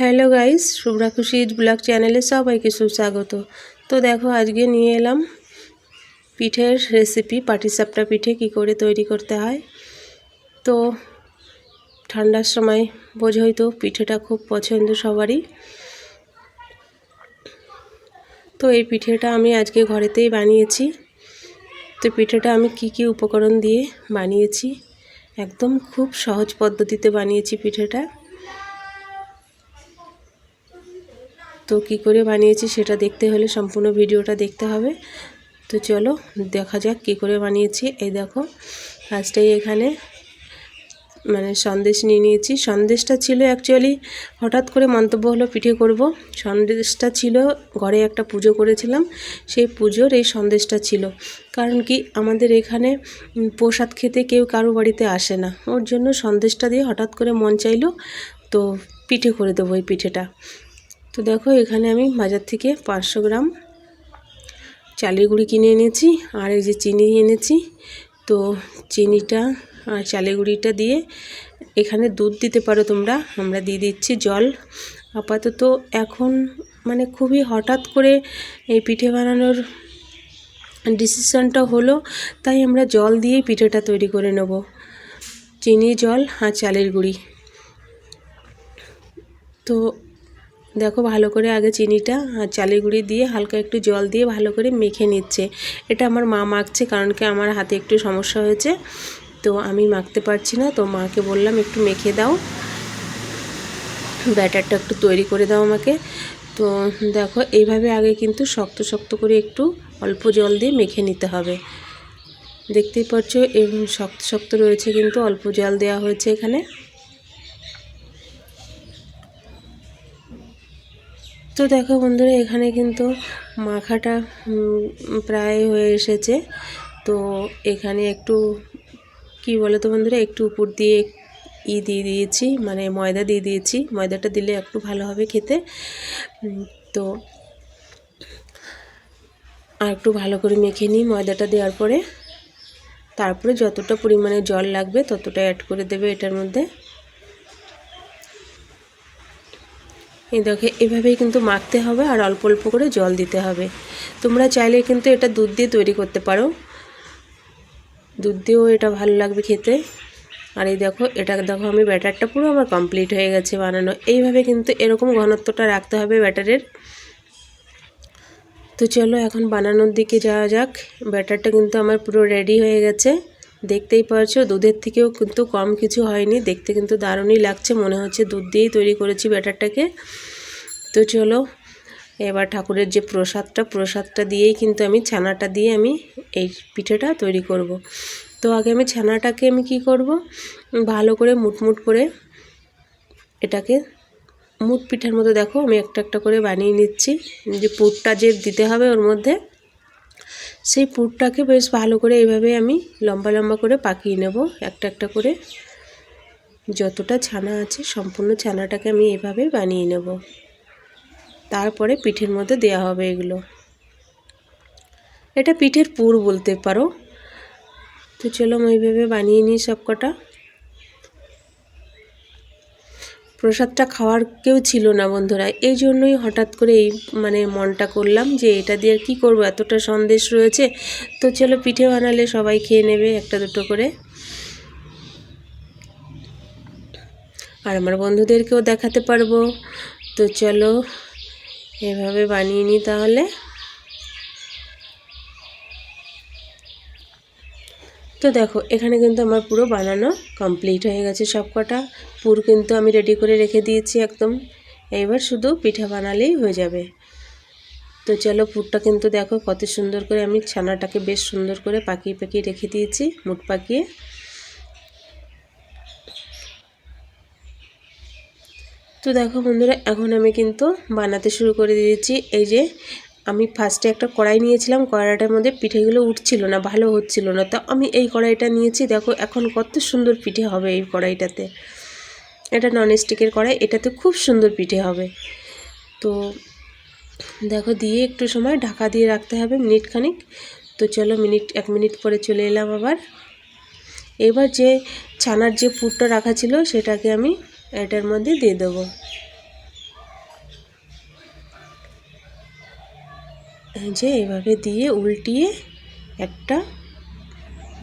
Hello guys, Shubhra খুশি blog চ্যানেলে সবাইকে সুস্বাগত। তো দেখো, আজকে নিয়ে এলাম পিঠের রেসিপি পাটিসাপটা পিঠে কি করে তৈরি করতে হয়। তো ঠান্ডার সময় বোঝোই তো পিঠেটা খুব পছন্দ সবারই। তো এই পিঠেটা আমি আজকে ঘরেতেই বানিয়েছি। তো পিঠেটা আমি কি কি উপকরণ দিয়ে বানিয়েছি, একদম খুব সহজ পদ্ধতিতে বানিয়েছি পিঠেটা। তো কি করে বানিয়েছি সেটা দেখতে হলে সম্পূর্ণ ভিডিওটা দেখতে হবে। তো চলো দেখা যাক কি করে বানিয়েছি। এই দেখো ফার্স্টেই এখানে মানে সন্দেশ নিয়ে নিয়েছি। সন্দেশটা ছিল অ্যাকচুয়ালি হঠাৎ করে মন্তব্য হলো, পিঠে করব। সন্দেশটা ছিল, ঘরে একটা পুজো করেছিলাম। সেই পুজোর এই সন্দেশটা ছিল। কারণ কি, আমাদের এখানে প্রসাদ খেতে কেউ কারও বাড়িতে আসে না। ওর জন্য সন্দেশটা দিয়ে হঠাৎ করে মন চাইলো, তো পিঠে করে দেবো এই পিঠেটা। তো দেখো, এখানে আমি বাজার থেকে পাঁচশো গ্রাম চালের গুঁড়ি কিনে এনেছি। আর এই যে চিনি এনেছি। তো চিনিটা আর চালের গুঁড়িটা দিয়ে এখানে দুধ দিতে পারো তোমরা। আমরা দিয়ে দিচ্ছি জল। আপাতত এখন মানে খুবই হঠাৎ করে এই পিঠে বানানোর ডিসিশানটা হলো, তাই আমরা জল দিয়ে পিঠেটা তৈরি করে নেব। চিনি, জল আর চালের গুঁড়ি। তো দেখো ভালো করে আগে চিনিটা আর চালের গুঁড়ি দিয়ে হালকা একটু জল দিয়ে ভালো করে মেখে নিচ্ছে। এটা আমার মা মাখছে কারণ কি আমার হাতে একটু সমস্যা হয়েছে। তো আমি মাখতে পারছি না, তো মাকে বললাম একটু মেখে দাও। ব্যাটারটা একটু তৈরি করে দাও আমাকে। তো দেখো, এইভাবে আগে কিন্তু শক্ত শক্ত করে একটু অল্প জল দিয়ে মেখে নিতে হবে। দেখতেই পাচ্ছ শক্ত শক্ত রয়েছে কিন্তু অল্প জল দেওয়া হয়েছে এখানে। তো দেখো বন্ধুরা, এখানে কিন্তু মাখাটা প্রায় হয়ে এসেছে। তো এখানে একটু কি বলো তো বন্ধুরা, একটু উপর দিয়ে ই দিয়ে দিয়েছি মানে ময়দা দিয়ে দিয়েছি। ময়দাটা দিলে একটু ভালো হবে খেতে। তো আর একটু ভালো করে মেখে নিই ময়দাটা দেওয়ার পরে। তারপরে যতটা পরিমাণে জল লাগবে ততটা অ্যাড করে দেবে এটার মধ্যে। এই দেখে, এভাবেই কিন্তু মাখতে হবে আর অল্প অল্প করে জল দিতে হবে। তোমরা চাইলে কিন্তু এটা দুধ দিয়ে তৈরি করতে পারো। দুধ দিয়েও এটা ভালো লাগবে খেতে। আর এই দেখো, এটা দেখো আমি ব্যাটারটা পুরো আমার কমপ্লিট হয়ে গেছে বানানো। এইভাবে কিন্তু এরকম ঘনত্বটা রাখতে হবে ব্যাটারের। তো চলো এখন বানানোর দিকে যাওয়া যাক। ব্যাটারটা কিন্তু আমার পুরো রেডি হয়ে গেছে। দেখতেই পারছ, দুধের থেকেও কিন্তু কম কিছু হয়নি। দেখতে কিন্তু দারুণই লাগছে, মনে হচ্ছে দুধ দিয়েই তৈরি করেছি ব্যাটারটাকে। তো চলো এবার ঠাকুরের যে প্রসাদটা প্রসাদটা দিয়েই কিন্তু আমি ছানাটা দিয়ে আমি এই পিঠেটা তৈরি করব। তো আগে আমি ছানাটাকে আমি কি করব? ভালো করে মুটমুট করে এটাকে মুট পিঠার মতো দেখো, আমি একটা একটা করে বানিয়ে নিচ্ছি। যে পুরটা যে দিতে হবে ওর মধ্যে, সেই পুরটাকে বেশ ভালো করে এইভাবে আমি লম্বা লম্বা করে পাকিয়ে নেব। একটা একটা করে যতটা ছানা আছে, সম্পূর্ণ ছানাটাকে আমি এভাবে বানিয়ে নেব। তারপরে পিঠের মধ্যে দেয়া হবে এগুলো। এটা পিঠের পুর বলতে পারো। তো চলো আমি এইভাবে বানিয়ে নিই সব কটা প্রসাদটা খাওয়ার কেউ ছিল না বন্ধুরা। এই জন্যই হঠাৎ করে এই মানে মনটা করলাম যে এটা দিয়ে কি করব? এতটা সন্দেশ রয়েছে। তো চলো পিঠে বানালে সবাই খেয়ে নেবে একটা দুটো করে। আর আমার বন্ধুদেরকেও দেখাতে পারব। তো চলো এভাবে বানিয়ে নিই তাহলে। তো দেখো, এখানে কিন্তু আমার পুরো বানানো কমপ্লিট হয়ে গেছে সব কটা পুর কিন্তু আমি রেডি করে রেখে দিয়েছি একদম। এবার শুধু পিঠা বানালেই হয়ে যাবে। তো চলো, পুরটা কিন্তু দেখো কত সুন্দর করে আমি ছানাটাকে বেশ সুন্দর করে পাকিয়ে পাকিয়ে রেখে দিয়েছি মুট পাকিয়ে। তো দেখো বন্ধুরা, এখন আমি কিন্তু বানাতে শুরু করে দিয়েছি এই যে আমি ফার্স্টে একটা কড়াই নিয়েছিলাম, কড়াইটার মধ্যে পিঠেগুলো উঠছিল না, ভালো হচ্ছিল না। তো আমি এই কড়াইটা নিয়েছি, দেখো এখন কত সুন্দর পিঠে হবে এই কড়াইটাতে। এটা ননস্টিকের কড়াই, এটাতে খুব সুন্দর পিঠে হবে। তো দেখো, দিয়ে একটু সময় ঢাকা দিয়ে রাখতে হবে মিনিট খানিক। তো চলো মিনিট, এক মিনিট পরে চলে এলাম আবার। এবার যে ছানার যে পুরটা রাখা ছিল, সেটাকে আমি এটার মধ্যে দিয়ে দেবো। যে এভাবে দিয়ে উল্টিয়ে একটা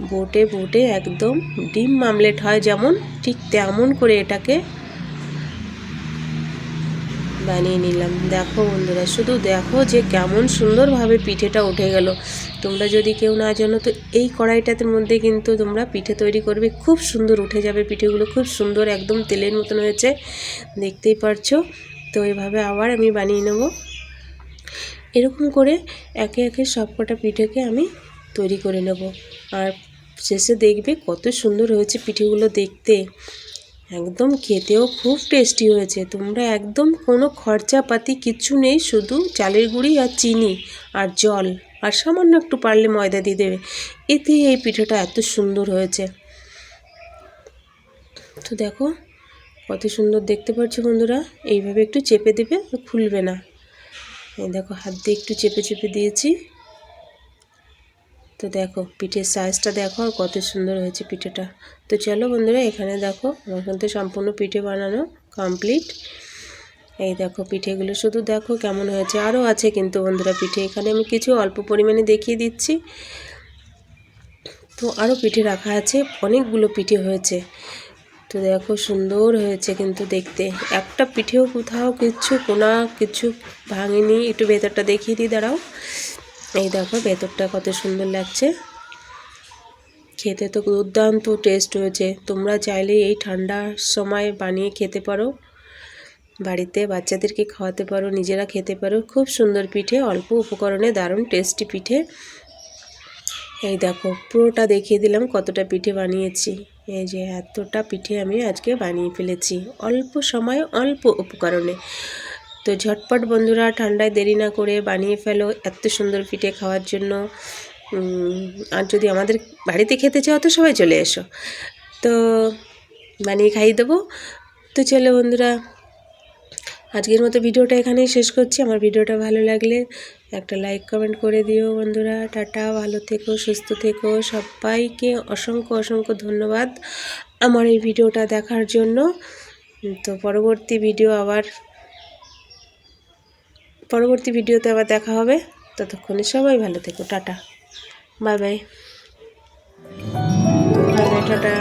বোটে বোটে একদম ডিম মামলেট হয় যেমন, ঠিক তেমন করে এটাকে বানিয়ে নিলাম। দেখো বন্ধুরা, শুধু দেখো যে কেমন সুন্দরভাবে পিঠেটা উঠে গেল। তোমরা যদি কেউ না জানো, তো এই কড়াইটাতে মধ্যে কিন্তু তোমরা পিঠে তৈরি করবে। খুব সুন্দর উঠে যাবে পিঠেগুলো, খুব সুন্দর একদম তেলের মতন হয়েছে। দেখতেই পারছ? তো এভাবে আবার আমি বানিয়ে নেব। এরকম করে একে একে সবকটা পিঠেকে আমি তৈরি করে নেব। আর শেষে দেখবে কত সুন্দর হয়েছে পিঠেগুলো দেখতে। একদম খেতেও খুব টেস্টি হয়েছে। তোমরা একদম কোনো খরচাপাতি কিচ্ছু নেই, শুধু চালের গুঁড়ি আর চিনি আর জল আর সামান্য একটু পারলে ময়দা দিয়ে দেবে। এতে এই পিঠাটা এত সুন্দর হয়েছে। তো দেখো, কত সুন্দর দেখতে পাচ্ছ বন্ধুরা। এইভাবে একটু চেপে দেবে, খুলবে না। দেখো, হাত দিয়ে একটু চেপে চেপে দিয়েছি। তো দেখো, পিঠের সাইজটা দেখো আর কত সুন্দর হয়েছে পিঠেটা। তো চলো বন্ধুরা, এখানে দেখো, আমার কিন্তু সম্পূর্ণ পিঠে বানানো কমপ্লিট এই দেখো, পিঠেগুলো শুধু দেখো কেমন হয়েছে আরও আছে কিন্তু বন্ধুরা পিঠে। এখানে আমি কিছু অল্প পরিমাণে দেখিয়ে দিচ্ছি। তো আরও পিঠে রাখা আছে, অনেকগুলো পিঠে হয়েছে। তো দেখো, সুন্দর হয়েছে কিন্তু দেখতে। একটা পিঠেও কোথাও কিচ্ছু কোনা কিছু ভাঙেনি। একটু ভেতরটা দেখিয়ে দিই, দাঁড়াও। এই দেখো, ভেতরটা কত সুন্দর লাগছে। খেতে তো দুর্দান্ত টেস্ট হয়েছে। তোমরা চাইলে এই ঠান্ডার সময় বানিয়ে খেতে পারো। বাড়িতে বাচ্চাদেরকে খাওয়াতে পারো, নিজেরা খেতে পারো। খুব সুন্দর পিঠে, অল্প উপকরণে দারুণ টেস্টি পিঠে। এই দেখো, পুরোটা দেখিয়ে দিলাম কতটা পিঠে বানিয়েছি। এই যে এতটা পিঠে আমি আজকে বানিয়ে ফেলেছি। অল্প সময় অল্প উপকরণে। তো ঝটপট বন্ধুরা ঠান্ডায় দেরি না করে বানিয়ে ফেলো এত সুন্দর পিঠে খাওয়ার জন্য। আর যদি আমাদের বাড়িতে খেতে চাও তো সবাই চলে এসো। তো বানিয়ে খাইয়ে দেবো। তো চলো বন্ধুরা, আজকের মতো ভিডিওটা এখানেই শেষ করছি। আমার ভিডিওটা ভালো লাগলে একটা লাইক কমেন্ট করে দিও বন্ধুরা। টাটা, ভালো থেকো, সুস্থ থেকো। সবাইকে অসংখ্য অসংখ্য ধন্যবাদ আমার এই ভিডিওটা দেখার জন্য। তো পরবর্তী ভিডিও আবার পরবর্তী ভিডিওতে আবার দেখা হবে। ততক্ষণে সবাই ভালো থেকো tata. Bye bye. Bye tata.